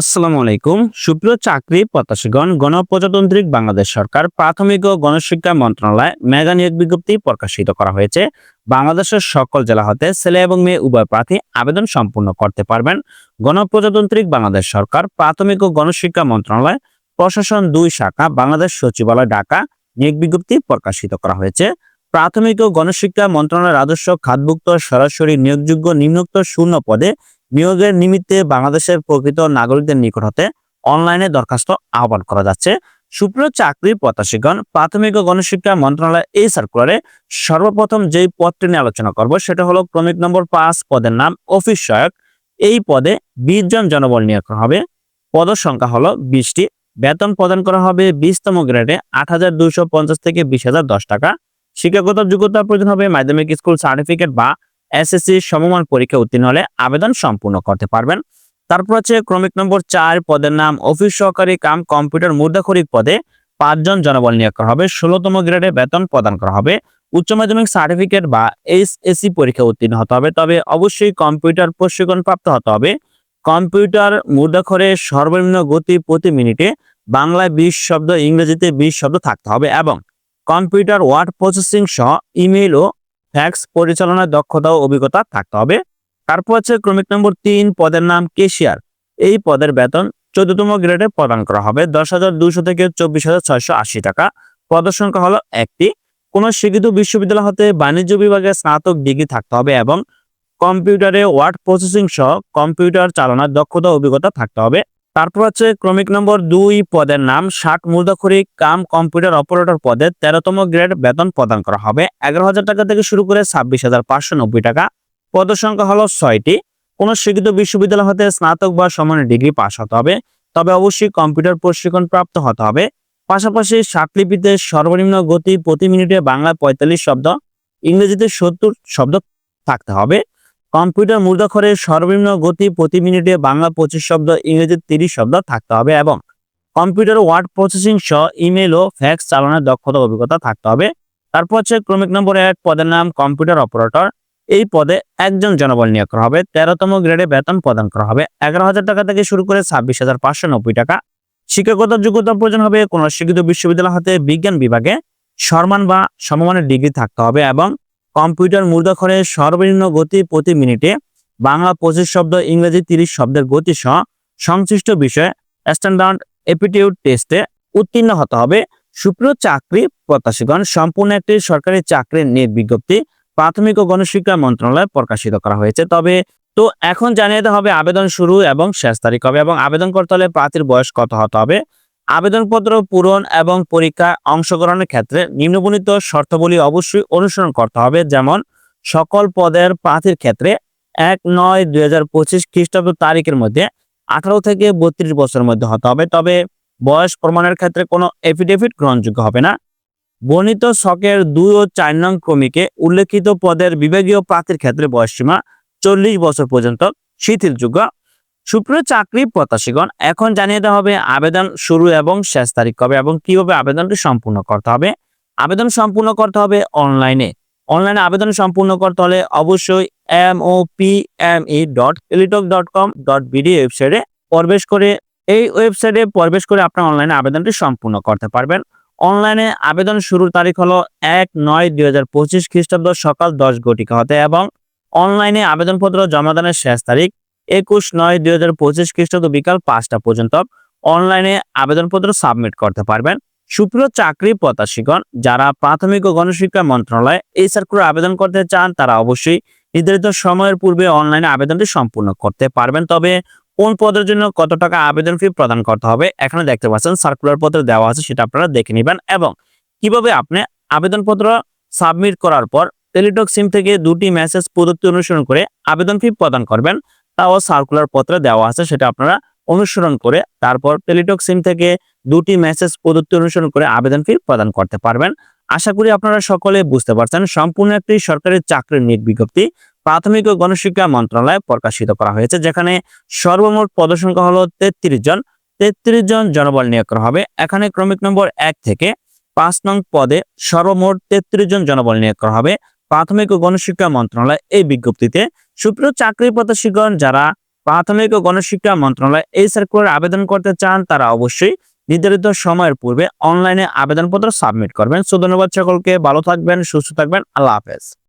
আসসালামু আলাইকুম। সুপ্রিয় চাকরি প্রত্যাশীগণ, গণপ্রজাতান্ত্রিক বাংলাদেশ সরকার প্রাথমিক ও গণশিক্ষা মন্ত্রণালয় মেগা নিয়োগ বিজ্ঞপ্তি প্রকাশিত করা হয়েছে। বাংলাদেশের সকল জেলা হতে ছেলে এবং মেয়ে উভয় প্রার্থী আবেদন সম্পূর্ণ করতে পারবেন। গণপ্রজাতান্ত্রিক বাংলাদেশ সরকার প্রাথমিক ও গণশিক্ষা মন্ত্রণালয় প্রশাসন দুই শাখা বাংলাদেশ সচিবালয় ঢাকা নিয়োগ বিজ্ঞপ্তি প্রকাশিত করা হয়েছে। প্রাথমিক ও গণশিক্ষা মন্ত্রণালয়ের রাজস্ব খাতভুক্ত সরাসরি নিয়োগযোগ্য নিম্নোক্ত শূন্য পদে নিয়োগের নিমিত্তে বাংলাদেশের প্রকৃত নাগরিকদের নিকট হতে অনলাইনে দরখাস্ত আহ্বান করা যাচ্ছে। সুপ্রিয় চাকরি প্রত্যাশীগণ, প্রাথমিক ও গণশিক্ষা মন্ত্রণালয় এই সার্কুলারে সর্বপ্রথম যেই পদটি নিয়ে আলোচনা করব সেটা হলো ক্রমিক নম্বর পাঁচ পদের নাম অফিস সহায়ক। এই পদে বিশ জন জনবল নিয়োগ করা হবে। পদ সংখ্যা হলো বিশটি। বেতন প্রদান করা হবে বিশতম গ্রেডে আট হাজার দুইশো পঞ্চাশ থেকে বিশ হাজার দশ টাকা। শিক্ষাগত যোগ্যতা প্রয়োজন হবে মাধ্যমিক স্কুল সার্টিফিকেট বা এসএসসি সমমান পরীক্ষা উত্তীর্ণ হলে আবেদন সম্পূর্ণ করতে পারবেন। তারপর আছে ক্রমিক নম্বর চার, পদের নাম, অফিস সহকারী কাম, কম্পিউটার মুদ্রাখরিক পদে পাঁচজন জনবল নিয়োগ করা হবে, ষোলোতম গ্রেডে বেতন প্রদান করা হবে। উচ্চ মাধ্যমিক সার্টিফিকেট বা এইচএসসি পরীক্ষা উত্তীর্ণ হতে হবে, তবে অবশ্যই কম্পিউটার প্রশিক্ষণ প্রাপ্ত হতে হবে। কম্পিউটার মুদ্রাক্ষরে সর্বনিম্ন গতি প্রতি মিনিটে বাংলায় বিশ শব্দ, ইংরেজিতে বিশ শব্দ থাকতে হবে এবং কম্পিউটার ওয়ার্ড প্রসেসিং সহ ইমেইল ও ফ্যাক্স পরিচালনার দক্ষতা ও অভিজ্ঞতা থাকতে হবে। তারপর হচ্ছে ক্রমিক নম্বর তিন, পদের নাম কেশিয়ার। এই পদের বেতন চোদ্দতম গ্রেডে প্রদান করা হবে। দশ হাজার দুশো থেকে চব্বিশ হাজার ছয়শো আশি টাকা। পদের সংখ্যা হলো একটি। কোন স্বীকৃত বিশ্ববিদ্যালয় হতে বাণিজ্য বিভাগে স্নাতক ডিগ্রি থাকতে হবে এবং কম্পিউটারে ওয়ার্ড প্রসেসিং সহ কম্পিউটার চালানোর দক্ষতা অভিজ্ঞতা থাকতে হবে। তারপর হচ্ছে ক্রমিক নম্বর দুই পদের নাম, ষাট মূলধাখরিক কাম কম্পিউটার অপারেটর পদে তেরোতম গ্রেড বেতন প্রদান করা হবে। এগারো হাজার টাকা থেকে শুরু করে ছাব্বিশ হাজার পাঁচশো নব্বই টাকা। পদ সংখ্যা হলো ছয়টি। কোন স্বীকৃত বিশ্ববিদ্যালয় হতে স্নাতক বা সমানের ডিগ্রি পাস হতে হবে। তবে অবশ্যই কম্পিউটার প্রশিক্ষণ প্রাপ্ত হতে হবে। পাশাপাশি লিপিতে সর্বনিম্ন গতি প্রতি মিনিটে বাংলা পঁয়তাল্লিশ শব্দ, ইংরেজিতে সত্তর শব্দ থাকতে হবে। কম্পিউটার মুদ্রাক্ষরের সর্বনিম্ন গতি প্রতি মিনিটে বাংলা পঁচিশ শব্দ ইংরেজি তিরিশ শব্দ থাকতে হবে এবং কম্পিউটার ওয়ার্ড প্রসেসিং সহ ইমেল ও ফ্যাক্স চালানোর দক্ষতা অভিজ্ঞতা থাকতে হবে। তারপর হচ্ছে ক্রমিক নম্বর এক, পদের নাম কম্পিউটার অপারেটর। এই পদে একজন জনবল নিয়োগ করা হবে, তেরোতম গ্রেডে বেতন প্রদান করা হবে। এগারো হাজার টাকা থেকে শুরু করে ছাব্বিশ হাজার পাঁচশো নব্বই টাকা। শিক্ষাগত যোগ্যতার প্রয়োজন হবে কোন শিক্ষিত বিশ্ববিদ্যালয় হতে বিজ্ঞান বিভাগে। সম্মান বা সমমানের ডিগ্রি থাকতে হবে এবং কম্পিউটার মুদ্রাক্ষরে সর্বনিম্ন গতি প্রতি মিনিটে বাংলা পঁচিশ শব্দ, ইংরেজি তিরিশ শব্দের গতি সহ সংশ্লিষ্ট বিষয়ে স্ট্যান্ডার্ড এপিটিউড টেস্টে উত্তীর্ণ হতে হবে। সুপ্রিয় চাকরি প্রত্যাশীগণ, সম্পূর্ণ একটি সরকারি চাকরির নিয়োগ বিজ্ঞপ্তি প্রাথমিক ও গণশিক্ষা মন্ত্রণালয়ে প্রকাশিত করা হয়েছে। তবে তো এখন জানিয়ে দেওয়া হবে, আবেদন শুরু এবং শেষ তারিখ হবে এবং আবেদন করতে হলে প্রার্থীর বয়স কত হতে হবে? আবেদনপত্র পূরণ এবং পরীক্ষায় অংশগ্রহণের ক্ষেত্রে নিম্নবর্ণিত শর্তাবলী অবশ্যই অনুসরণ করতে হবে। যেমন, সকল পদের প্রার্থীর ক্ষেত্রে এক নয় দুই হাজার পঁচিশ খ্রিস্টাব্দ তারিখের মধ্যে আঠারো থেকে বত্রিশ বছরের মধ্যে হতে হবে। তবে বয়স প্রমাণের ক্ষেত্রে কোনো এফিডেভিট গ্রহণযোগ্য হবে না। বর্ণিত শকের দুই ও চার নং ক্রমিকে উল্লেখিত পদের বিভাগীয় প্রার্থীর ক্ষেত্রে বয়সসীমা চল্লিশ বছর পর্যন্ত শিথিলযোগ্য। সুপ্রিয় চাকরি প্রত্যাশীগণ, এখন জানিয়ে দেওয়া হবে আবেদন শুরু এবং শেষ তারিখ কবে এবং কীভাবে আবেদনটি সম্পূর্ণ করতে হবে। আবেদন সম্পূর্ণ করতে হবে অনলাইনে। অনলাইনে আবেদন সম্পূর্ণ করতে হলে অবশ্যই M O P M E dot Teletalk dot com dot BD ওয়েবসাইটে প্রবেশ করে, এই ওয়েবসাইটে প্রবেশ করে আপনার অনলাইনে আবেদনটি সম্পূর্ণ করতে পারবেন। অনলাইনে আবেদন শুরুর তারিখ হলো এক নয় দুই হাজার পঁচিশ খ্রিস্টাব্দ সকাল দশ ঘটিকা হতে এবং অনলাইনে আবেদনপত্র জমাদানের শেষ তারিখ একুশ নয় দুই হাজার পঁচিশ খ্রিস্টাব্দ বিকাল পাঁচটা পর্যন্ত অনলাইনে আবেদনপত্র সাবমিট করতে পারবেন। সুপ্রিয় চাকরি প্রত্যাশীগণ, যারা প্রাথমিক ও গণশিক্ষা মন্ত্রণালয়ে এই সার্কুলার আবেদন করতে চান, তারা অবশ্যই নির্ধারিত সময়ের পূর্বে অনলাইনে আবেদনটি সম্পূর্ণ করতে পারবেন। তবে কোন পদের জন্য কত টাকা আবেদন ফি প্রদান করতে হবে, এখানে দেখতে পাচ্ছেন সার্কুলার পত্র দেওয়া আছে, সেটা আপনারা দেখে নেবেন এবং কীভাবে আপনি আবেদনপত্র সাবমিট করার পর টেলিটক সিম থেকে দুটি মেসেজ পদ্ধতি অনুসরণ করে আবেদন ফি প্রদান করবেন। তাও সার্কুলার পত্রে দেওয়া আছে, সেটা আপনারা অনুসরণ করে তারপর টেলিটক সিম থেকে দুটি মেসেজ পদ্ধতি অনুসরণ করে আবেদন ফি প্রদান করতে পারবেন। আশা করি আপনারা সকলে বুঝতে পারছেন, সম্পূর্ণ একটি সরকারি চাকরির নিয়োগ বিজ্ঞপ্তি প্রাথমিক ও গণশিক্ষা মন্ত্রণালয়ে প্রকাশিত করা হয়েছে, যেখানে সর্বমোট পদসংখ্যা হলো তেত্রিশ জন। তেত্রিশ জন জনবল নিয়োগ করা হবে। এখানে ক্রমিক নম্বর এক থেকে পাঁচ নং পদে সর্বমোট তেত্রিশ জন জনবল নিয়োগ করা হবে। প্রাথমিক ও গণশিক্ষা মন্ত্রণালয় এই বিজ্ঞপ্তিতে সুপ্রিয় চাকরি প্রত্যাশীগণ, যারা প্রাথমিক ও গণশিক্ষা মন্ত্রণালয় এই সার্কুলার আবেদন করতে চান, তারা অবশ্যই নির্ধারিত সময়ের পূর্বে অনলাইনে আবেদনপত্র সাবমিট করবেন। সো, ধন্যবাদ সকলকে। ভালো থাকবেন, সুস্থ থাকবেন। আল্লাহ হাফেজ।